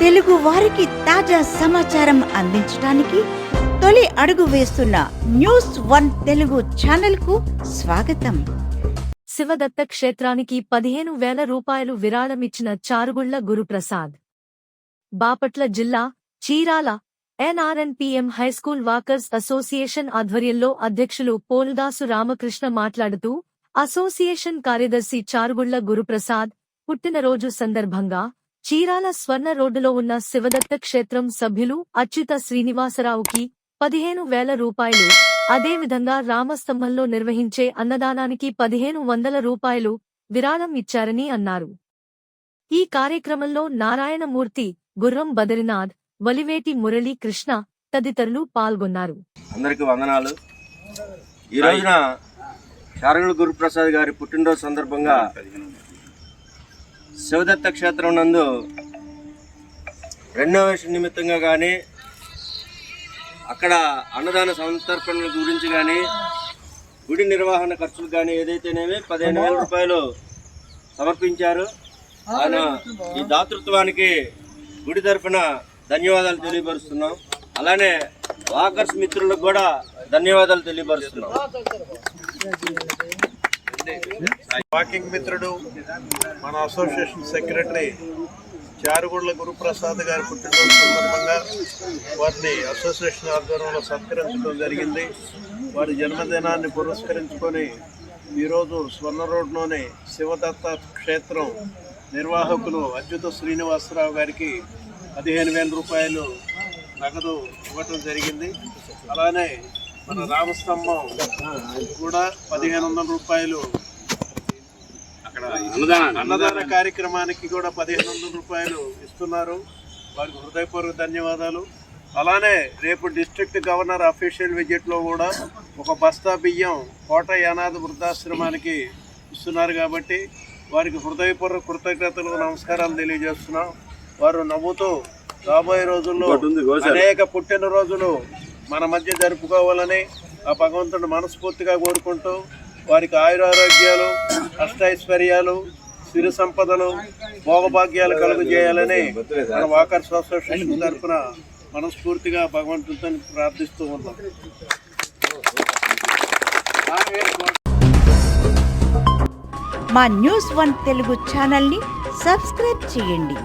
తెలుగు వారికి తాజా సమాచారం అందించడానికి తొలి అడుగు వేస్తున్న న్యూస్ వన్ తెలుగు ఛానల్కు స్వాగతం. శివదత్త క్షేత్రానికి పదిహేను వేల రూపాయలు విరాళమిచ్చిన చారుగుళ్ళ గురుప్రసాద్. బాపట్ల జిల్లా Chirala NRNPM high school walkers association ఆధ్వర్యంలో అధ్యక్షులు పోల్దాసు రామకృష్ణ మాట్లాడుతూ అసోసియేషన్ కార్యదర్శి చారుగుళ్ళ గురుప్రసాద్ పుట్టినరోజు సందర్భంగా చీరాల స్వర్ణ రోడ్డులో ఉన్న శివదత్త క్షేత్రం సభ్యులు అచ్యుత శ్రీనివాసరావుకి పదిహేను వేల రూపాయలు. అదేవిధంగా రామస్తంభంలో నిర్వహించే అన్నదానానికి పదిహేను వందల రూపాయలు విరాళం ఇచ్చారని అన్నారు. ఈ కార్యక్రమంలో నారాయణమూర్తి గుర్రం బదరినాథ్ వలివేటి మురళీ కృష్ణ తదితరులు పాల్గొన్నారు. అందరికీ వందనాలు. ఈ రోజున శారగుల గురుప్రసాద్ గారి పుట్టినరోజు సందర్భంగా శివదత్త క్షేత్రం నందు రెనోవేషన్ నిమిత్తంగా కానీ అక్కడ అన్నదాన సంతర్పణల గురించి కానీ గుడి నిర్వహణ ఖర్చులు కానీ ఏదైతేనేమి పదిహేను వేల రూపాయలు సమర్పించారు. ఆయన ఈ దాతృత్వానికి గుడి తరఫున ధన్యవాదాలు తెలియపరుస్తున్నాం. అలానే వాకర్స్ మిత్రులకు కూడా ధన్యవాదాలు తెలియపరుస్తున్నాం. వాకింగ్ మిత్రుడు మన అసోసియేషన్ సెక్రటరీ చారుగుళ్ళ గురుప్రసాద్ గారి పుట్టినరోజు సందర్భంగా వారిని అసోసియేషన్ ఆధ్వర్యంలో సత్కరించడం జరిగింది. వారి జన్మదినాన్ని పురస్కరించుకొని ఈరోజు స్వర్ణ రోడ్లోని శివదత్త క్షేత్రం నిర్వాహకులు అచ్యుత శ్రీనివాసరావు గారికి పదిహేను వేల రూపాయలు నగదు ఇవ్వటం జరిగింది. అలానే మన రామస్తంభం కూడా పదిహేను వందల రూపాయలు అన్నదాన కార్యక్రమానికి కూడా పదిహేను వందల రూపాయలు ఇస్తున్నారు. వారికి హృదయపూర్వక ధన్యవాదాలు. అలానే రేపు డిస్ట్రిక్ట్ గవర్నర్ అఫీషియల్ విజిట్లో కూడా ఒక బస్తా బియ్యం కోట యానాథ వృద్ధాశ్రమానికి ఇస్తున్నారు కాబట్టి వారికి హృదయపూర్వక కృతజ్ఞతలు నమస్కారాలు తెలియజేస్తున్నాం. వారు నవ్వుతూ రాబోయే రోజుల్లో అనేక పుట్టినరోజులు మన మధ్య జరుపుకోవాలని ఆ భగవంతుడు మనస్ఫూర్తిగా కోరుకుంటూ వారికి ఆయురారోగ్యాలు అష్టైశ్వర్యాలు సిరి సంపదలు భోగభాగ్యాలు కలుగు చేయాలని మన వాకర్ అసోసియేషన్ తరఫున మనస్ఫూర్తిగా భగవంతుడితో ప్రార్థిస్తూ ఉన్నాం. మా న్యూస్ వన్ తెలుగు ఛానల్ని సబ్స్క్రైబ్ చేయండి.